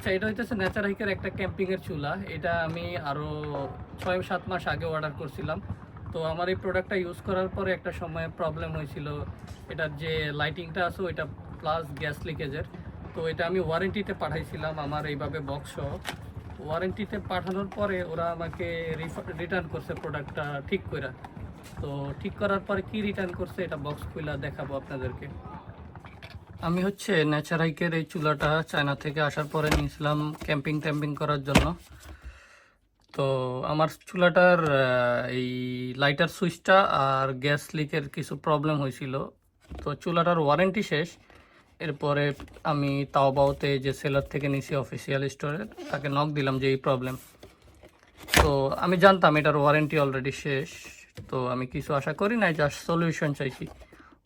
আচ্ছা এটা হইতেছে ন্যাচার হাইকের একটা ক্যাম্পিংয়ের চুলা। এটা আমি আরও ছয়, সাত মাস আগে অর্ডার করছিলাম। তো আমার এই প্রোডাক্টটা ইউজ করার পরে একটা সময় প্রবলেম হয়েছিল। এটার যে লাইটিংটা আছে, ওইটা প্লাস গ্যাস লিকেজের তো এটা আমি ওয়ারেন্টিতে পাঠাইছিলাম আমার এইভাবে বক্স ওয়ারেন্টিতে পাঠানোর পরে ওরা আমাকে রিটার্ন করছে প্রোডাক্টটা ঠিক করে তো ঠিক করার পরে কি রিটার্ন করছে, এটা বক্স খুলে দেখাবো আপনাদেরকে। আমি হচ্ছে ন্যাচারাইকের এই চুলাটা চায়না থেকে আসার পরে নিয়েছিলাম ক্যাম্পিং ট্যাম্পিং করার জন্য। তো আমার চুলাটার এই লাইটার সুইচটা আর গ্যাস লিকের কিছু প্রবলেম হয়েছিল। তো চুলাটার ওয়ারেন্টি শেষ। এরপরে আমি তাওবাওতে যে সেলার থেকে নিছি অফিসিয়াল স্টোরে তাকে নক দিলাম যে এই প্রবলেম তো আমি জানতাম এটার ওয়ারেন্টি অলরেডি শেষ। তো আমি কিছু আশা করি নাই জাস্ট সলিউশন চাইছি।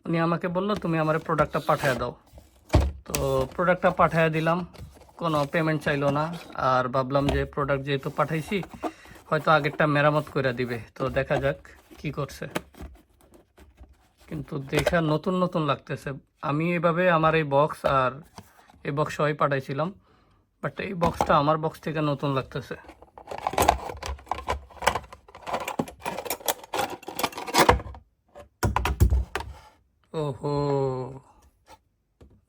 উনি আমাকে বলল, তুমি আমার প্রোডাক্টটা পাঠিয়ে দাও। তো প্রোডাক্টটা পাঠিয়ে দিলাম। কোনো পেমেন্ট চাইলো না। আর ভাবলাম যে প্রোডাক্ট যেহেতু পাঠাইছি, হয়তো আগেরটা মেরামত করে দিবে। তো দেখা যাক কি করছে। কিন্তু দেখা নতুন নতুন লাগতেছে। আমি এভাবে আমার এই বক্স আর এই বক্স সবাই পাঠাইছিলাম বাট এই বক্সটা আমার বক্স থেকে নতুন লাগতেছে।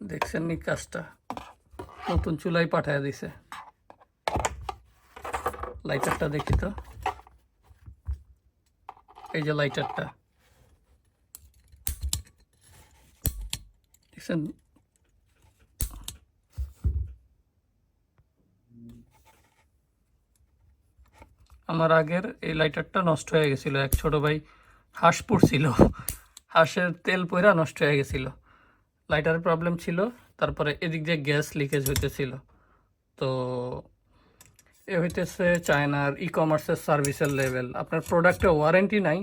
দেখছেন নি কাজটা? নতুন চুলাই পাঠায় দিছে। লাইটারটা দেখি তো। এই যে লাইটারটা। দেখছেন? আমার আগের এই লাইটারটা নষ্ট হয়ে গেছিল। এক ছোট ভাই হাঁস পড়ছিল। হাঁসের তেল পয়রা নষ্ট হয়ে গেছিল। লাইটারের প্রবলেম ছিল, তারপরে এদিক দিয়ে গ্যাস লিকেজ হইতেছিল। তো এ হইতেছে চায়নার ই কমার্সের সার্ভিসের লেভেল আপনার প্রোডাক্টে ওয়ারেন্টি নাই,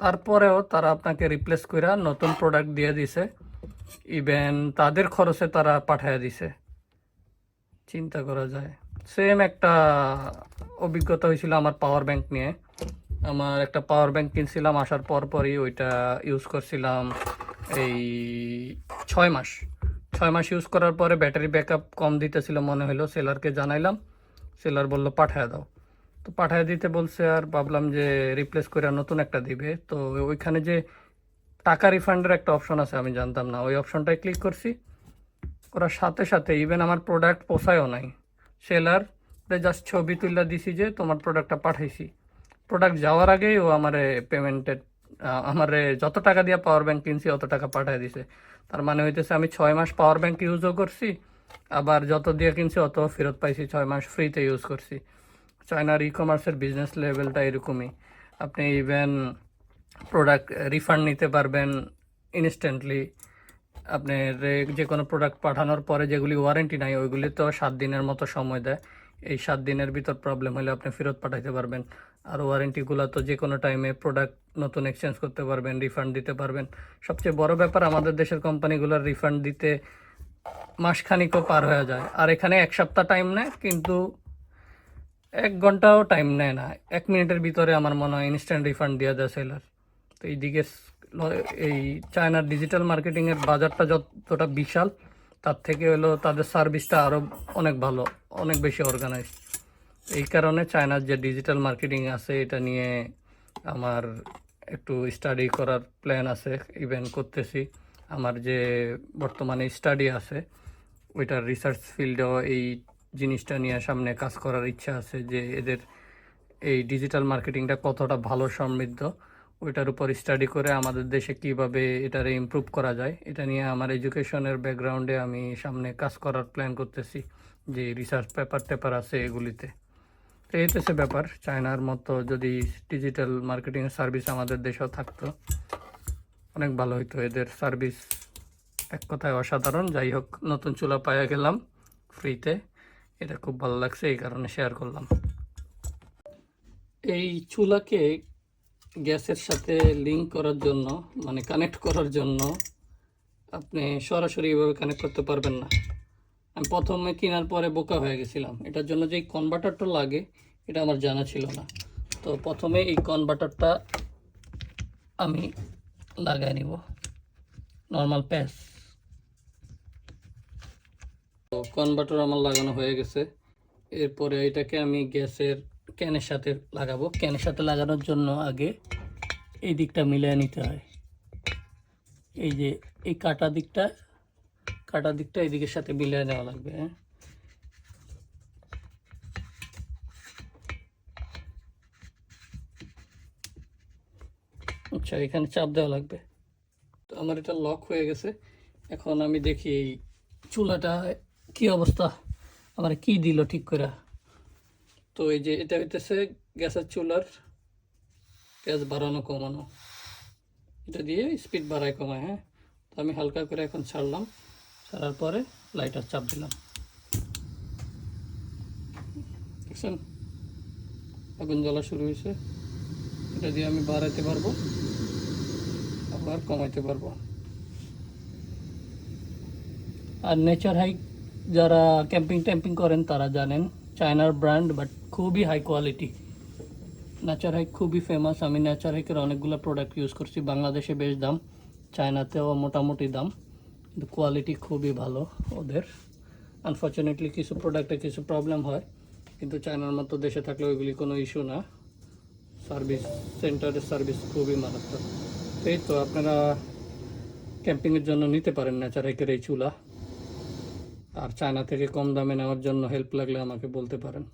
তারপরেও তারা আপনাকে রিপ্লেস করে নতুন প্রোডাক্ট দিয়ে দিছে। ইভেন তাদের খরচে তারা পাঠিয়ে দিছে। চিন্তা করা যায়। সেম একটা অভিজ্ঞতা হয়েছিল আমার পাওয়ার ব্যাংক নিয়ে। আমার একটা পাওয়ার ব্যাংক কিনছিলাম, আসার পর পরই ওইটা ইউজ করছিলাম। এই ছয় মাস। ছয় মাস ইউজ করার পরে ব্যাটারি ব্যাকআপ কম দিতেছিল মনে হলো, সেলারকে জানাইলাম। সেলার বলল, পাঠায় দাও। তো পাঠায় দিতে বলছে, আর ভাবলাম যে রিপ্লেস করে নতুন একটা দিবে। তো ওইখানে যে টাকা রিফান্ডের একটা অপশন আছে, আমি জানতাম না। ওই অপশনটায় ক্লিক করছি। ওরা সাথে সাথে ইভেন আমার প্রোডাক্ট পোষায়ও নাই। সেলার জাস্ট ছবি তুলে দিছি যে তোমার প্রোডাক্টটা পাঠাইছি। প্রোডাক্ট যাওয়ার আগেই ও আমারে পেমেন্টেড আমারে যত টাকা দিয়ে পাওয়ার ব্যাংক কিনছি, অত টাকা পাঠিয়ে দিছে। তার মানে হইতেছে আমি ছয় মাস পাওয়ার ব্যাংক ইউজও করছি, আবার যত দিয়ে কিনছি, অত ফেরত পাইছি, ছয় মাস ফ্রিতে ইউজ করছি। চায়নার ই কমার্সের বিজনেস লেভেলটা এরকমই। আপনি ইভেন প্রোডাক্ট রিফান্ড নিতে পারবেন ইনস্ট্যান্টলি আপনি যে কোনো প্রোডাক্ট পাঠানোর পরে যেগুলি ওয়ারেন্টি নাই, ওইগুলি তো সাত দিনের মতো সময় দেয়। এই সাত দিনের ভিতর প্রবলেম হলে আপনি ফেরত পাঠাইতে পারবেন। আর ওয়ারেন্টিগুলো তো যে কোনো টাইমে প্রোডাক্ট নতুন এক্সচেঞ্জ করতে পারবেন রিফান্ড দিতে পারবেন। সবচেয়ে বড় ব্যাপার আমাদের দেশের কোম্পানিগুলোর রিফান্ড দিতে মাসখানিকও পার হয়ে যায়। আর এখানে এক সপ্তাহ টাইম নেয়, কিন্তু এক ঘন্টাও টাইম নেয় না। এক মিনিটের ভিতরে আমার মনে হয় ইনস্ট্যান্ট রিফান্ড দিয়ে দেয় সেলার তো এইদিকে স- ল- এই চায়নার ডিজিটাল মার্কেটিংয়ের বাজারটা যতটা বিশাল তার থেকে হলো তাদের সার্ভিসটা আরও অনেক ভালো, অনেক বেশি অর্গানাইজ এই কারণে চায়নার যে ডিজিটাল মার্কেটিং আছে, এটা নিয়ে আমার একটু স্টাডি করার প্ল্যান আছে ইভেন করতেছি। আমার যে বর্তমানে স্টাডি আছে, ওইটার রিসার্চ ফিল্ডেও এই জিনিসটা নিয়ে সামনে কাজ করার ইচ্ছা আছে যে এদের এই ডিজিটাল মার্কেটিংটা কতটা ভালো সমৃদ্ধ। ওইটার উপর স্টাডি করে আমাদের দেশে কীভাবে এটারে ইমপ্রুভ করা যায়, এটা নিয়ে আমার এডুকেশনের ব্যাকগ্রাউন্ডে আমি সামনে কাজ করার প্ল্যান করতেছি, যে রিসার্চ পেপার টেপার আছে এগুলিতে। তো এই তো ব্যাপার, চায়নার মতো যদি ডিজিটাল মার্কেটিং সার্ভিস আমাদের দেশেও থাকতো, অনেক ভালো হইতো। এদের সার্ভিস এক কথায় অসাধারণ। যাই হোক, নতুন চুলা পাওয়া গেলাম ফ্রিতে এটা খুব ভালো লাগছে, এই কারণে শেয়ার করলাম। এই চুলাকে গ্যাসের সাথে লিঙ্ক করার জন্য মানে কানেক্ট করার জন্য আপনি সরাসরি এভাবে কানেক্ট করতে পারবেন না। আমি প্রথমে কেনার পরে বোকা হয়ে গেছিলাম। এটার জন্য যে কনভার্টারটা লাগে, এটা আমার জানা ছিল না। তো প্রথমে এই কনভার্টারটা আমি লাগাই নিব। নর্মাল প্যাস তো কনভার্টার আমার লাগানো হয়ে গেছে। এরপরে এটাকে আমি গ্যাসের ক্যানের সাথে লাগাবো। ক্যানের সাথে লাগানোর জন্য আগে এই দিকটা মিলিয়ে নিতে হয়। এই যে এই কাটা দিকটা কাটা দিকটা এই দিকের সাথে মিলিয়ে নেওয়া লাগবে হ্যাঁ? আচ্ছা এখানে চাপ দেওয়া লাগবে। তো আমার এটা লক হয়ে গেছে। এখন আমি দেখি এই চুলাটা কি অবস্থা, আমার কি দিল ঠিক করে তো এই যে এটা হইতেছে গ্যাসের চুলার গ্যাস বাড়ানো, কমানো। এটা দিয়ে স্পিড বাড়ায়, কমায় হ্যাঁ? তো আমি হালকা করে এখন ছাড়লাম। ছাড়ার পরে লাইটার চাপ দিলাম। দেখছেন? আগুন জ্বলা শুরু হয়েছে। এটা দিয়ে আমি বাড়াইতে পারব, আবার কমাইতে পারব। আর নেচার হাইক যারা ক্যাম্পিং ট্যাম্পিং করেন, তারা জানেন চায়নার ব্র্যান্ড বাট খুবই হাই কোয়ালিটি ন্যাচার হাইক খুবই ফেমাস আমি ন্যাচার হাইকের অনেকগুলো প্রোডাক্ট ইউজ করছি। বাংলাদেশে বেশ দাম চায়নাতেও মোটামুটি দাম, কিন্তু কোয়ালিটি খুবই ভালো ওদের। আনফর্চুনেটলি কিছু প্রোডাক্টে কিছু প্রবলেম হয়, কিন্তু চায়নার মতো দেশে থাকলে ওইগুলি কোনো ইস্যু না। সার্ভিস সেন্টারের সার্ভিস খুবই মারাত্মক। এই তো, আপনারা ক্যাম্পিংয়ের জন্য নিতে পারেন ন্যাচার হাইকের এই চুলা। আর চায়না থেকে কম দামে নেওয়ার জন্য হেল্প লাগলে আমাকে বলতে পারেন।